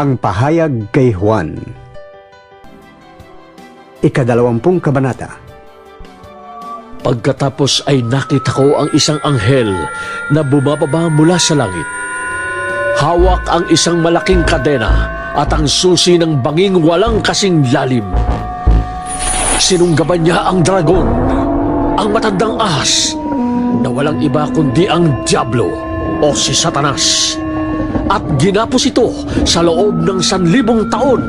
Ang pahayag kay Juan Ikadalawampung kabanata Pagkatapos ay nakita ko ang isang anghel na bumababa mula sa langit. Hawak ang isang malaking kadena at ang susi ng banging walang kasing lalim. Sinunggaban niya ang dragon, ang matandang ahas, na walang iba kundi ang Diablo o si Satanas. At ginapos ito sa loob ng sanlibong taon.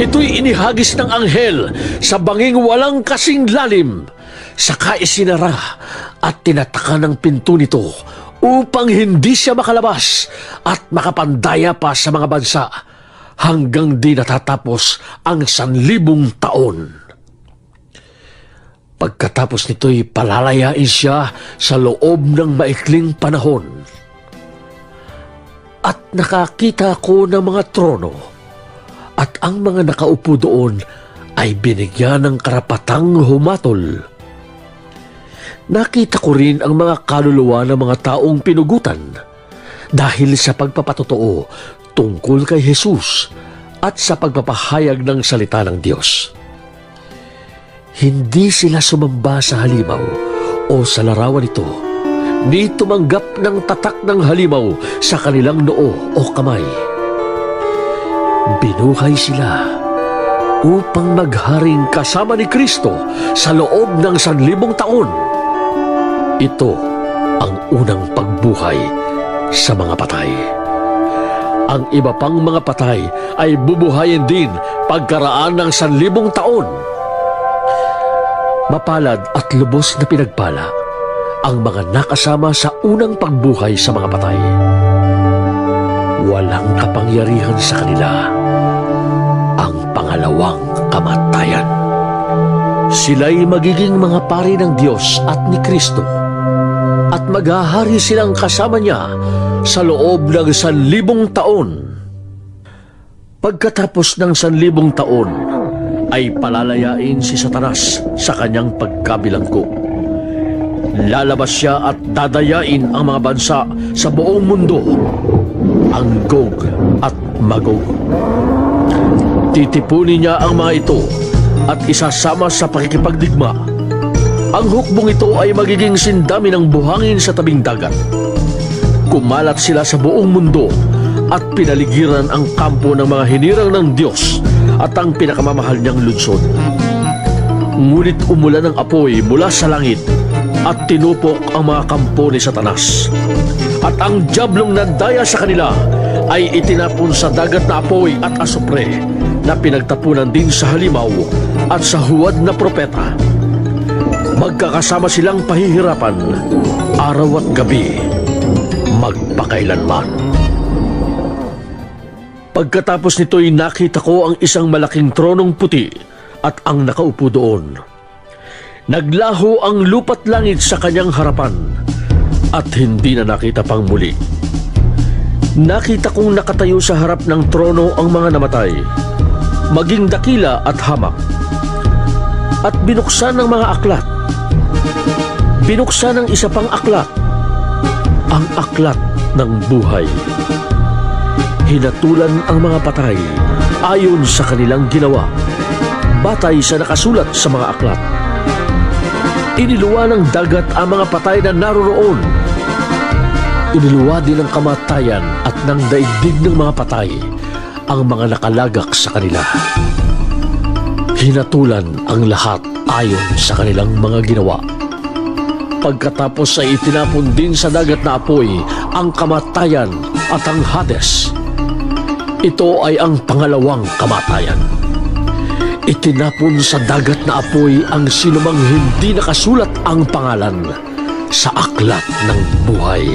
Ito'y inihagis ng anghel sa banging walang kasing lalim. Saka isinara at tinataka ng pinto nito upang hindi siya makalabas at makapandaya pa sa mga bansa hanggang di natatapos ang sanlibong taon. Pagkatapos nito'y palalayain siya sa loob ng maikling panahon. At nakakita ko ng mga trono at ang mga nakaupo doon ay binigyan ng karapatang humatol. Nakita ko rin ang mga kaluluwa ng mga taong pinugutan dahil sa pagpapatotoo tungkol kay Jesus at sa pagpapahayag ng salita ng Diyos. Hindi sila sumamba sa halimaw o sa larawan nito, ni tumanggap ng tatak ng halimaw sa kanilang noo o kamay. Binuhay sila upang magharing kasama ni Kristo sa loob ng sanlibong taon. Ito ang unang pagbuhay sa mga patay. Ang iba pang mga patay ay bubuhayin din pagkaraan ng sanlibong taon. Mapalad at lubos na pinagpala ang mga nakasama sa unang pagbuhay sa mga patay. Walang kapangyarihan sa kanila ang pangalawang kamatayan. Sila'y magiging mga pari ng Diyos at ni Kristo at maghahari silang kasama niya sa loob ng sanlibong taon. Pagkatapos ng sanlibong taon, ay palalayain si Satanas sa kanyang pagkabilanggo. Lalabas siya at dadayain ang mga bansa sa buong mundo, ang Gog at Magog. Titipunin niya ang mga ito at isasama sa pakikipagdigma. Ang hukbong ito ay magiging sindami ng buhangin sa tabing dagat. Kumalat sila sa buong mundo at pinaligiran ang kampo ng mga hinirang ng Diyos at ang pinakamamahal niyang lunsod. Ngunit umulan ng apoy mula sa langit at tinupok ang mga kampo ni Satanas. At ang jablong nandaya sa kanila ay itinapon sa dagat na apoy at asupre na pinagtapunan din sa halimaw at sa huwad na propeta. Magkakasama silang pahihirapan araw at gabi magpakailanman. Pagkatapos nito'y nakita ko ang isang malaking tronong puti at ang nakaupo doon. Naglaho ang lupat langit sa kanyang harapan at hindi na nakita pang muli. Nakita kong nakatayo sa harap ng trono ang mga namatay, maging dakila at hamak. At binuksan ng mga aklat. Binuksan ng isa pang aklat, ang aklat ng buhay hinatulan ang mga patay ayon sa kanilang ginawa, batay sa nakasulat sa mga aklat. Iniluwa ng dagat ang mga patay na naroroon. Iniluwa din ng kamatayan at ng daigdig ng mga patay ang mga nakalagak sa kanila. Hinatulan ang lahat ayon sa kanilang mga ginawa. Pagkatapos ay itinapon din sa dagat na apoy ang kamatayan at ang Hades. Ito ay ang pangalawang kamatayan. Itinapon sa dagat na apoy ang sinumang hindi nakasulat ang pangalan sa aklat ng buhay.